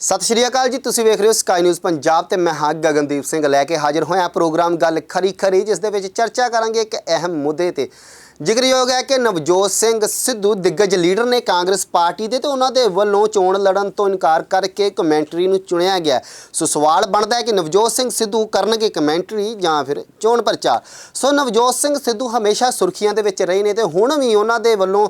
ਸਤਿ ਸ਼੍ਰੀ ਅਕਾਲ ਜੀ, ਤੁਸੀਂ ਵੇਖ ਰਹੇ ਹੋ ਸਕਾਈ ਨਿਊਜ਼ ਪੰਜਾਬ ਤੇ ਮੈਂ ਹਾਂ ਗਗਨਦੀਪ ਸਿੰਘ ਲੈ ਕੇ ਹਾਜ਼ਰ ਹੋਇਆ ਪ੍ਰੋਗਰਾਮ ਗੱਲ ਖਰੀ ਖਰੀ, ਜਿਸ ਦੇ ਵਿੱਚ ਚਰਚਾ ਕਰਾਂਗੇ ਇੱਕ ਅਹਿਮ ਮੁੱਦੇ ਤੇ। ਜ਼ਿਕਰਯੋਗ ਹੈ ਕਿ ਨਵਜੋਤ ਸਿੰਘ ਸਿੱਧੂ ਦਿੱਗਜ ਲੀਡਰ ਨੇ ਕਾਂਗਰਸ ਪਾਰਟੀ ਦੇ ਤੇ ਉਹਨਾਂ ਦੇ ਵੱਲੋਂ ਚੋਣ ਲੜਨ ਤੋਂ ਇਨਕਾਰ ਕਰਕੇ ਕਮੈਂਟਰੀ ਨੂੰ ਚੁਣਿਆ ਗਿਆ। ਸੋ ਸਵਾਲ ਬਣਦਾ ਹੈ ਕਿ ਨਵਜੋਤ ਸਿੰਘ ਸਿੱਧੂ ਕਰਨਗੇ ਕਮੈਂਟਰੀ ਜਾਂ ਫਿਰ ਚੋਣ ਪ੍ਰਚਾਰ ਸੋ ਨਵਜੋਤ ਸਿੰਘ ਸਿੱਧੂ ਹਮੇਸ਼ਾ ਸੁਰਖੀਆਂ ਦੇ ਵਿੱਚ ਰਹੇ ਨੇ ਤੇ ਹੁਣ ਵੀ ਉਹਨਾਂ ਦੇ ਵੱਲੋਂ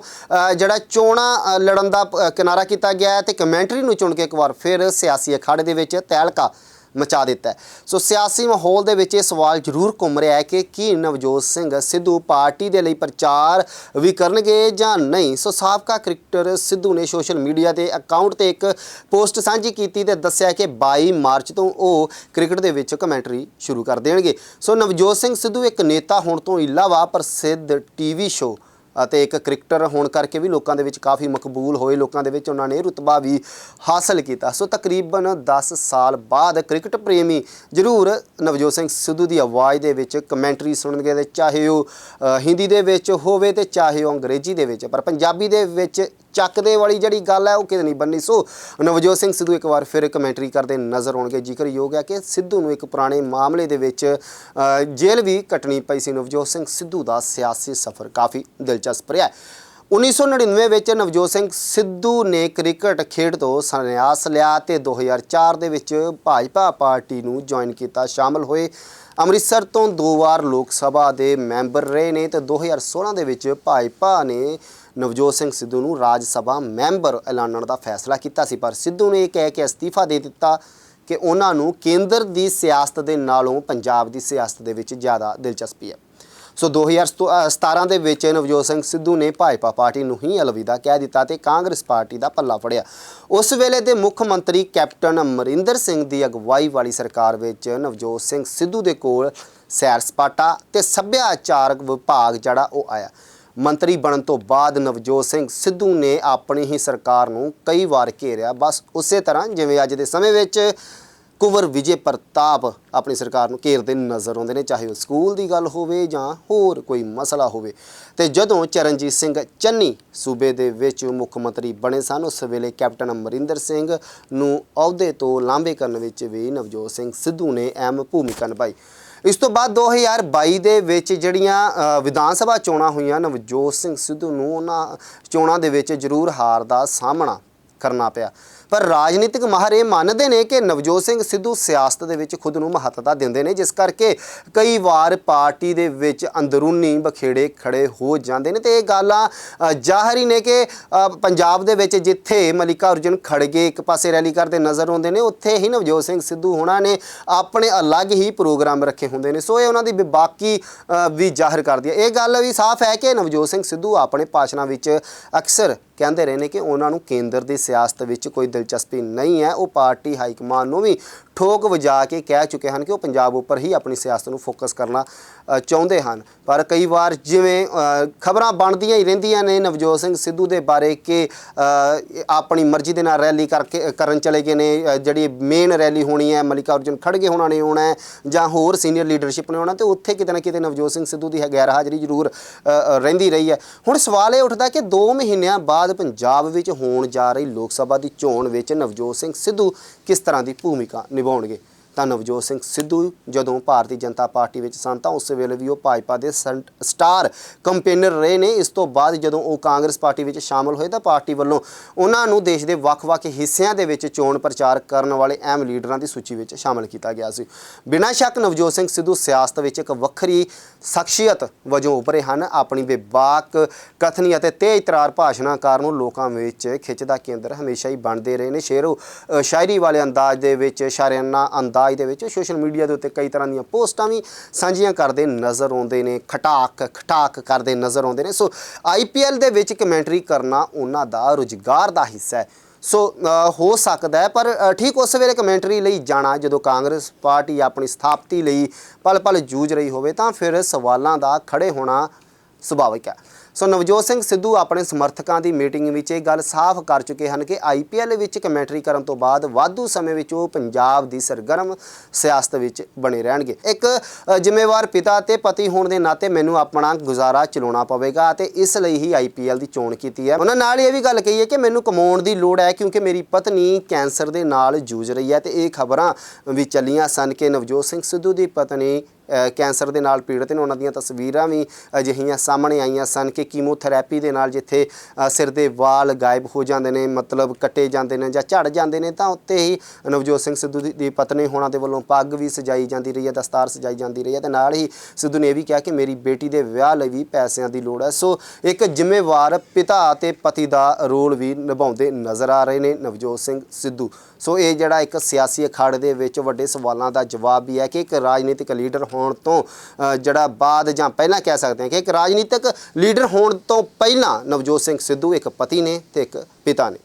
ਜਿਹੜਾ ਚੋਣਾਂ ਲੜਨ ਦਾ ਕਿਨਾਰਾ ਕੀਤਾ ਗਿਆ ਹੈ ਤੇ ਕਮੈਂਟਰੀ ਨੂੰ ਚੁਣ ਕੇ ਇੱਕ ਵਾਰ ਫਿਰ ਸਿਆਸੀ ਅਖਾੜੇ ਦੇ ਵਿੱਚ ਤੈਲਕਾ ਮਚਾ ਦਿੱਤਾ ਹੈ। ਸੋ ਸਿਆਸੀ ਮਾਹੌਲ ਦੇ ਵਿੱਚ ਇਹ ਸਵਾਲ ਜ਼ਰੂਰ ਘੁੰਮ ਰਿਹਾ ਹੈ ਕਿ ਕੀ ਨਵਜੋਤ ਸਿੰਘ ਸਿੱਧੂ ਪਾਰਟੀ ਦੇ ਲਈ ਪ੍ਰਚਾਰ ਵੀ ਕਰਨਗੇ ਜਾਂ ਨਹੀਂ ਸੋ ਸਾਬਕਾ ਕ੍ਰਿਕਟਰ ਸਿੱਧੂ ਨੇ ਸੋਸ਼ਲ ਮੀਡੀਆ ਤੇ ਅਕਾਊਂਟ ਤੇ ਇੱਕ ਪੋਸਟ ਸਾਂਝੀ ਕੀਤੀ ਤੇ ਦੱਸਿਆ ਕਿ 22 ਮਾਰਚ ਤੋਂ ਉਹ ਕ੍ਰਿਕਟ ਦੇ ਵਿੱਚ ਕਮੈਂਟਰੀ ਸ਼ੁਰੂ ਕਰ ਦੇਣਗੇ ਸੋ ਨਵਜੋਤ ਸਿੰਘ ਸਿੱਧੂ ਇੱਕ ਨੇਤਾ ਹੋਣ ਤੋਂ ਇਲਾਵਾ ਪ੍ਰਸਿੱਧ ਟੀਵੀ ਸ਼ੋਅ ਅਤੇ ਇੱਕ ਕ੍ਰਿਕਟਰ ਹੋਣ ਕਰਕੇ ਵੀ ਲੋਕਾਂ ਦੇ ਵਿੱਚ ਕਾਫੀ ਮਕਬੂਲ ਹੋਏ। ਲੋਕਾਂ ਦੇ ਵਿੱਚ ਉਹਨਾਂ ਨੇ ਰੁਤਬਾ ਵੀ ਹਾਸਲ ਕੀਤਾ। ਸੋ ਤਕਰੀਬਨ 10 ਸਾਲ ਬਾਅਦ ਕ੍ਰਿਕਟ ਪ੍ਰੇਮੀ ਜ਼ਰੂਰ ਨਵਜੋਤ ਸਿੰਘ ਸਿੱਧੂ ਦੀ ਆਵਾਜ਼ ਦੇ ਵਿੱਚ ਕਮੈਂਟਰੀ ਸੁਣਨਗੇ ਤੇ ਚਾਹੇ ਉਹ ਹਿੰਦੀ ਦੇ ਵਿੱਚ ਹੋਵੇ ਤੇ ਚਾਹੇ ਉਹ ਅੰਗਰੇਜ਼ੀ ਦੇ ਵਿੱਚ। ਪਰ ਪੰਜਾਬੀ ਦੇ ਵਿੱਚ ਚੱਕਦੇ ਵਾਲੀ ਜਿਹੜੀ ਗੱਲ ਹੈ ਉਹ ਕਿਤੇ ਨਹੀਂ ਬੰਨੀ। ਸੋ ਨਵਜੋਤ ਸਿੰਘ ਸਿੱਧੂ ਇੱਕ ਵਾਰ ਫਿਰ ਕਮੈਂਟਰੀ ਕਰਦੇ ਨਜ਼ਰ ਆਉਣਗੇ। ਜ਼ਿਕਰਯੋਗ ਹੈ ਕਿ ਸਿੱਧੂ ਨੂੰ ਇੱਕ ਪੁਰਾਣੇ ਮਾਮਲੇ ਦੇ ਵਿੱਚ ਜੇਲ੍ਹ ਵੀ ਕੱਟਣੀ ਪਈ ਸੀ, ਨਵਜੋਤ ਸਿੰਘ ਸਿੱਧੂ ਦਾ ਸਿਆਸੀ ਸਫ਼ਰ ਕਾਫੀ ਦਿਲਚਸਪ ਰਿਹਾ 1999 ਵਿੱਚ ਨਵਜੋਤ ਸਿੰਘ ਸਿੱਧੂ ਨੇ ਕ੍ਰਿਕਟ ਖੇਡ ਤੋਂ ਸੰਨਿਆਸ ਲਿਆ ਤੇ 2004 ਦੇ ਵਿੱਚ ਭਾਜਪਾ ਪਾਰਟੀ ਨੂੰ ਜੁਆਇਨ ਕੀਤਾ, ਸ਼ਾਮਲ ਹੋਏ। ਅੰਮ੍ਰਿਤਸਰ ਤੋਂ ਦੋ ਵਾਰ ਲੋਕ ਸਭਾ ਦੇ ਮੈਂਬਰ ਰਹੇ ਨੇ ਤੇ 2016 ਦੇ ਵਿੱਚ ਭਾਜਪਾ ਨੇ ਨਵਜੋਤ ਸਿੰਘ ਸਿੱਧੂ ਨੂੰ ਰਾਜ ਸਭਾ ਮੈਂਬਰ ਐਲਾਨਣ ਦਾ ਫੈਸਲਾ ਕੀਤਾ ਸੀ। ਪਰ ਸਿੱਧੂ ਨੇ ਇਹ ਕਹਿ ਕੇ ਅਸਤੀਫਾ ਦੇ ਦਿੱਤਾ ਕਿ ਉਹਨਾਂ ਨੂੰ ਕੇਂਦਰ ਦੀ ਸਿਆਸਤ ਦੇ ਨਾਲੋਂ ਪੰਜਾਬ ਦੀ ਸਿਆਸਤ ਦੇ ਵਿੱਚ ਜ਼ਿਆਦਾ ਦਿਲਚਸਪੀ ਹੈ। ਸੋ 2017 ਦੇ ਵਿੱਚ ਨਵਜੋਤ ਸਿੰਘ ਸਿੱਧੂ ਨੇ ਭਾਜਪਾ ਪਾਰਟੀ ਨੂੰ ਹੀ ਅਲਵਿਦਾ ਕਹਿ ਦਿੱਤਾ ਤੇ ਕਾਂਗਰਸ ਪਾਰਟੀ ਦਾ ਪੱਲਾ ਫੜਿਆ। ਉਸ ਵੇਲੇ ਦੇ ਮੁੱਖ ਮੰਤਰੀ ਕੈਪਟਨ ਅਮਰਿੰਦਰ ਸਿੰਘ ਦੀ ਅਗਵਾਈ ਵਾਲੀ ਸਰਕਾਰ ਵਿੱਚ ਨਵਜੋਤ ਸਿੰਘ ਸਿੱਧੂ ਦੇ ਕੋਲ ਸੈਰ ਸਪਾਟਾ ਤੇ ਸੱਭਿਆਚਾਰਕ ਵਿਭਾਗ ਜਿਹੜਾ ਉਹ ਆਇਆ। ਮੰਤਰੀ ਬਣਨ ਤੋਂ ਬਾਅਦ ਨਵਜੋਤ ਸਿੰਘ ਸਿੱਧੂ ਨੇ ਆਪਣੀ ਹੀ ਸਰਕਾਰ ਨੂੰ ਕਈ ਵਾਰ ਘੇਰਿਆ। ਬਸ ਉਸੇ ਤਰ੍ਹਾਂ ਜਿਵੇਂ ਅੱਜ ਦੇ ਸਮੇਂ ਵਿੱਚ ਕੁਵਰ ਵਿਜੇ ਪ੍ਰਤਾਪ ਆਪਣੀ ਸਰਕਾਰ ਨੂੰ ਘੇਰਦੇ ਨਜ਼ਰ ਆਉਂਦੇ ਨੇ, ਚਾਹੇ ਉਹ ਸਕੂਲ ਦੀ ਗੱਲ ਹੋਵੇ ਜਾਂ ਹੋਰ ਕੋਈ ਮਸਲਾ ਹੋਵੇ। ਤੇ ਜਦੋਂ ਚਰਨਜੀਤ ਸਿੰਘ ਚੰਨੀ ਸੂਬੇ ਦੇ ਵਿੱਚ ਮੁੱਖ ਮੰਤਰੀ ਬਣੇ ਸਨ, ਉਸ ਵੇਲੇ ਕੈਪਟਨ ਅਮਰਿੰਦਰ ਸਿੰਘ ਨੂੰ ਅਹੁਦੇ ਤੋਂ ਲਾਂਭੇ ਕਰਨ ਵਿੱਚ ਵੀ ਨਵਜੋਤ ਸਿੰਘ ਸਿੱਧੂ ਨੇ ਅਹਿਮ ਭੂਮਿਕਾ ਨਿਭਾਈ। ਇਸ ਤੋਂ ਬਾਅਦ 2022 ਦੇ ਵਿੱਚ ਜਿਹੜੀਆਂ ਵਿਧਾਨ ਸਭਾ ਚੋਣਾਂ ਹੋਈਆਂ, ਨਵਜੋਤ ਸਿੰਘ ਸਿੱਧੂ ਨੂੰ ਉਹਨਾਂ ਚੋਣਾਂ ਦੇ ਵਿੱਚ ਜ਼ਰੂਰ ਹਾਰ ਦਾ ਸਾਹਮਣਾ ਕਰਨਾ ਪਿਆ। ਪਰ ਰਾਜਨੀਤਿਕ ਮਾਹਰ ਇਹ ਮੰਨਦੇ ਨੇ ਕਿ ਨਵਜੋਤ ਸਿੰਘ ਸਿੱਧੂ ਸਿਆਸਤ ਦੇ ਵਿੱਚ ਖੁਦ ਨੂੰ ਮਹੱਤਤਾ ਦਿੰਦੇ ਨੇ ਜਿਸ ਕਰਕੇ ਕਈ ਵਾਰ ਪਾਰਟੀ ਦੇ ਵਿੱਚ ਅੰਦਰੂਨੀ ਬਖੇੜੇ ਖੜੇ ਹੋ ਜਾਂਦੇ ਨੇ। ਤੇ ਇਹ ਗੱਲਾਂ ਅ, ਜ਼ਾਹਰ ਹੀ ਨੇ ਕਿ ਪੰਜਾਬ ਦੇ ਵਿੱਚ ਜਿੱਥੇ ਮਲਿਕਾ ਅਰਜੁਨ ਖੜਗੇ ਇੱਕ ਪਾਸੇ ਰੈਲੀ ਕਰਦੇ ਨਜ਼ਰ ਆਉਂਦੇ ਨੇ ਉੱਥੇ ਹੀ ਨਵਜੋਤ ਸਿੰਘ ਸਿੱਧੂ ਹੋਣਾ ਨੇ ਆਪਣੇ ਅਲੱਗ ਹੀ ਪ੍ਰੋਗਰਾਮ ਰੱਖੇ ਹੁੰਦੇ ਨੇ। ਸੋ ਇਹ ਉਹਨਾਂ ਦੀ ਬਾਕੀ ਵੀ ਜ਼ਾਹਰ ਕਰਦੀ ਹੈ। ਇਹ ਗੱਲ ਵੀ ਸਾਫ਼ ਹੈ ਕਿ ਨਵਜੋਤ ਸਿੰਘ ਸਿੱਧੂ ਆਪਣੇ ਭਾਸ਼ਣਾਂ ਵਿੱਚ ਅਕਸਰ ਕਹਿੰਦੇ ਰਹੇ ਨੇ ਕਿ ਉਹਨਾਂ ਨੂੰ ਕੇਂਦਰ ਦੀ ਸਿਆਸਤ ਵਿੱਚ ਕੋਈ ਦਿਲਚਸਪੀ ਨਹੀਂ ਹੈ। ਉਹ ਪਾਰਟੀ ਹਾਈ ਕਮਾਨ ਨੂੰ ਵੀ ਠੋਕ ਵਜਾ ਕੇ ਕਹਿ ਚੁੱਕੇ ਹਨ ਕਿ ਉਹ ਪੰਜਾਬ ਉੱਪਰ ਹੀ ਆਪਣੀ ਸਿਆਸਤ ਨੂੰ ਫੋਕਸ ਕਰਨਾ ਚਾਹੁੰਦੇ ਹਨ। ਪਰ ਕਈ ਵਾਰ ਜਿਵੇਂ ਖਬਰਾਂ ਬਣਦੀਆਂ ਹੀ ਰਹਿੰਦੀਆਂ ਨੇ ਨਵਜੋਤ ਸਿੰਘ ਸਿੱਧੂ ਦੇ ਬਾਰੇ ਕਿ ਆਪਣੀ ਮਰਜ਼ੀ ਦੇ ਨਾਲ ਰੈਲੀ ਕਰਕੇ, ਕਰਨ ਚਲੇ ਗਏ ਨੇ ਜਿਹੜੀ ਮੇਨ ਰੈਲੀ ਹੋਣੀ ਹੈ ਮਲਿਕਾ ਅਰਜਨ ਖੜਗੇ ਹੋਣਾ ਨੇ ਆਉਣਾ ਹੈ, ਜਾਂ ਹੋਰ ਸੀਨੀਅਰ ਲੀਡਰਸ਼ਿਪ ਨੇ ਆਉਣਾ, ਤੇ ਉੱਥੇ ਕਿਤੇ ਨਾ ਕਿਤੇ ਨਵਜੋਤ ਸਿੰਘ ਸਿੱਧੂ ਦੀ ਗੈਰ ਹਾਜ਼ਰੀ ਜ਼ਰੂਰ ਰਹਿੰਦੀ ਰਹੀ ਹੈ। ਹੁਣ ਸਵਾਲ ਇਹ ਉੱਠਦਾ ਕਿ 2 ਮਹੀਨਿਆਂ ਬਾਅਦ ਪੰਜਾਬ ਵਿੱਚ ਹੋਣ ਜਾ ਰਹੀ ਲੋਕ ਸਭਾ ਦੀ ਚੋਣ ਵਿੱਚ ਨਵਜੋਤ ਸਿੰਘ ਸਿੱਧੂ ਕਿਸ ਤਰ੍ਹਾਂ ਦੀ ਭੂਮਿਕਾ ਨਿਭਾਉਣਗੇ। ਤਾਂ ਨਵਜੋਤ ਸਿੰਘ ਸਿੱਧੂ ਜਦੋਂ ਭਾਰਤੀ ਜਨਤਾ ਪਾਰਟੀ ਵਿੱਚ ਸਨ ਤਾਂ ਉਸ ਵੇਲੇ ਵੀ ਉਹ ਭਾਜਪਾ ਦੇ ਸੰਟ- ਸਟਾਰ ਕੰਪੇਨਰ ਰਹੇ ਨੇ। ਇਸ ਤੋਂ ਬਾਅਦ ਜਦੋਂ ਉਹ ਕਾਂਗਰਸ ਪਾਰਟੀ ਵਿੱਚ ਸ਼ਾਮਲ ਹੋਏ ਤਾਂ ਪਾਰਟੀ ਵੱਲੋਂ ਉਹਨਾਂ ਨੂੰ ਦੇਸ਼ ਦੇ ਵੱਖ-ਵੱਖ ਹਿੱਸਿਆਂ ਦੇ ਵਿੱਚ ਚੋਣ ਪ੍ਰਚਾਰ ਕਰਨ ਵਾਲੇ ਅਹਿਮ ਲੀਡਰਾਂ ਦੀ ਸੂਚੀ ਵਿੱਚ ਸ਼ਾਮਲ ਕੀਤਾ ਗਿਆ ਸੀ। ਬਿਨਾਂ ਸ਼ੱਕ ਨਵਜੋਤ ਸਿੰਘ ਸਿੱਧੂ ਸਿਆਸਤ ਵਿੱਚ ਇੱਕ ਵੱਖਰੀ ਸ਼ਖਸੀਅਤ ਵਜੋਂ ਉਭਰੇ ਹਨ। ਆਪਣੀ ਬੇਬਾਕ ਕਥਨੀ ਅਤੇ ਤੇਜ਼ ਤਰਾਰ ਭਾਸ਼ਣਾਂ ਕਾਰਨ ਲੋਕਾਂ ਵਿੱਚ ਖਿੱਚ ਦਾ ਕੇਂਦਰ ਹਮੇਸ਼ਾ ਹੀ ਬਣਦੇ ਰਹੇ ਨੇ। ਸ਼ੇਰੋ ਸ਼ਾਇਰੀ ਵਾਲੇ ਅੰਦਾਜ਼ ਦੇ ਵਿੱਚ ਸ਼ਾਇਰਾਨਾ ਅੰਦਾਜ਼ ਦੇ ਵਿੱਚ ਸੋਸ਼ਲ ਮੀਡੀਆ ਦੇ ਉੱਤੇ ਕਈ ਤਰ੍ਹਾਂ ਦੀਆਂ ਪੋਸਟਾਂ ਵੀ ਸਾਂਝੀਆਂ ਕਰਦੇ ਨਜ਼ਰ ਆਉਂਦੇ ਨੇ, ਖਟਾਕ ਖਟਾਕ ਕਰਦੇ ਨਜ਼ਰ ਆਉਂਦੇ ਨੇ। ਸੋ ਆਈਪੀਐਲ ਦੇ ਵਿੱਚ ਕਮੈਂਟਰੀ ਕਰਨਾ ਉਹਨਾਂ ਦਾ ਰੁਜ਼ਗਾਰ ਦਾ ਹਿੱਸਾ ਹੈ। ਸੋ ਹੋ ਸਕਦਾ ਹੈ, ਪਰ ਠੀਕ ਉਸ ਵੇਲੇ ਕਮੈਂਟਰੀ ਲਈ ਜਾਣਾ, ਜਦੋਂ ਕਾਂਗਰਸ ਪਾਰਟੀ ਆਪਣੀ ਸਥਾਪਤੀ ਲਈ ਪਲ ਪਲ ਜੂਝ ਰਹੀ ਹੋਵੇ, ਤਾਂ ਫਿਰ ਸਵਾਲਾਂ ਦਾ ਖੜੇ ਹੋਣਾ ਸੁਭਾਵਿਕ ਹੈ। ਸੋ ਨਵਜੋਤ ਸਿੰਘ ਸਿੱਧੂ ਆਪਣੇ ਸਮਰਥਕਾਂ ਦੀ ਮੀਟਿੰਗ ਵਿੱਚ ਇਹ ਗੱਲ ਸਾਫ਼ ਕਰ ਚੁੱਕੇ ਹਨ ਕਿ ਆਈਪੀਐਲ ਵਿੱਚ ਕਮੈਂਟਰੀ ਕਰਨ ਤੋਂ ਬਾਅਦ ਵਾਧੂ ਸਮੇਂ ਵਿੱਚ ਉਹ ਪੰਜਾਬ ਦੀ ਸਰਗਰਮ ਸਿਆਸਤ ਵਿੱਚ ਬਣੇ ਰਹਿਣਗੇ। ਇੱਕ ਜ਼ਿੰਮੇਵਾਰ ਪਿਤਾ ਤੇ ਪਤੀ ਹੋਣ ਦੇ ਨਾਤੇ ਮੈਨੂੰ ਆਪਣਾ ਗੁਜ਼ਾਰਾ ਚਲਾਉਣਾ ਪਵੇਗਾ ਅਤੇ ਇਸ ਲਈ ਹੀ ਆਈਪੀਐਲ ਦੀ ਚੋਣ ਕੀਤੀ ਹੈ। ਉਹਨਾਂ ਨਾਲ ਇਹ ਵੀ ਗੱਲ ਕਹੀ ਹੈ ਕਿ ਮੈਨੂੰ ਕਮਾਉਣ ਦੀ ਲੋੜ ਹੈ ਕਿਉਂਕਿ ਮੇਰੀ ਪਤਨੀ ਕੈਂਸਰ ਦੇ ਨਾਲ ਜੂਝ ਰਹੀ ਹੈ ਤੇ ਇਹ ਖਬਰਾਂ ਵੀ ਚੱਲੀਆਂ ਸਨ ਕਿ ਨਵਜੋਤ ਸਿੰਘ ਸਿੱਧੂ ਦੀ ਪਤਨੀ ਕੈਂਸਰ ਦੇ ਨਾਲ ਪੀੜਤ ਨੇ। ਉਹਨਾਂ ਦੀਆਂ ਤਸਵੀਰਾਂ ਵੀ ਅਜਿਹੀਆਂ ਸਾਹਮਣੇ ਆਈਆਂ ਸਨ ਕਿ ਕੀਮੋਥੈਰੇਪੀ ਦੇ ਨਾਲ ਜਿੱਥੇ ਸਿਰ ਦੇ ਵਾਲ ਗਾਇਬ ਹੋ ਜਾਂਦੇ ਨੇ, ਮਤਲਬ ਕੱਟੇ ਜਾਂਦੇ ਨੇ ਜਾਂ ਝੜ ਜਾਂਦੇ ਨੇ, ਤਾਂ ਉੱਤੇ ਹੀ ਨਵਜੋਤ ਸਿੰਘ ਸਿੱਧੂ ਦੀ- ਦੀ ਪਤਨੀ ਹੋਣਾ ਦੇ ਵੱਲੋਂ ਪੱਗ ਵੀ ਸਜਾਈ ਜਾਂਦੀ ਰਹੀ ਹੈ, ਦਸਤਾਰ ਸਜਾਈ ਜਾਂਦੀ ਰਹੀ ਹੈ ਤੇ ਨਾਲ ਹੀ ਸਿੱਧੂ ਨੇ ਇਹ ਵੀ ਕਿਹਾ ਕਿ ਮੇਰੀ ਬੇਟੀ ਦੇ ਵਿਆਹ ਲਈ ਵੀ ਪੈਸਿਆਂ ਦੀ ਲੋੜ ਹੈ। ਸੋ ਇੱਕ ਜ਼ਿੰਮੇਵਾਰ ਪਿਤਾ ਅਤੇ ਪਤੀ ਦਾ ਰੋਲ ਵੀ ਨਿਭਾਉਂਦੇ ਨਜ਼ਰ ਆ ਰਹੇ ਨੇ ਨਵਜੋਤ ਸਿੰਘ ਸਿੱਧੂ। ਸੋ ਇਹ ਜਿਹੜਾ ਇੱਕ ਸਿਆਸੀ ਅਖਾੜੇ ਦੇ ਵਿੱਚ ਵੱਡੇ ਸਵਾਲਾਂ ਦਾ ਜਵਾਬ ਵੀ ਹੈ ਕਿ ਇੱਕ ਰਾਜਨੀਤਿਕ ਲੀਡਰ ਹੋਣ ਤੋਂ ਜਿਹੜਾ ਬਾਅਦ ਜਾਂ ਪਹਿਲਾਂ ਕਹਿ ਸਕਦੇ ਹਾਂ ਕਿ ਇੱਕ ਰਾਜਨੀਤਿਕ ਲੀਡਰ ਹੋਣ ਤੋਂ ਪਹਿਲਾਂ ਨਵਜੋਤ ਸਿੰਘ ਸਿੱਧੂ ਇੱਕ ਪਤੀ ਨੇ ਤੇ ਇੱਕ ਪਿਤਾ ਨੇ।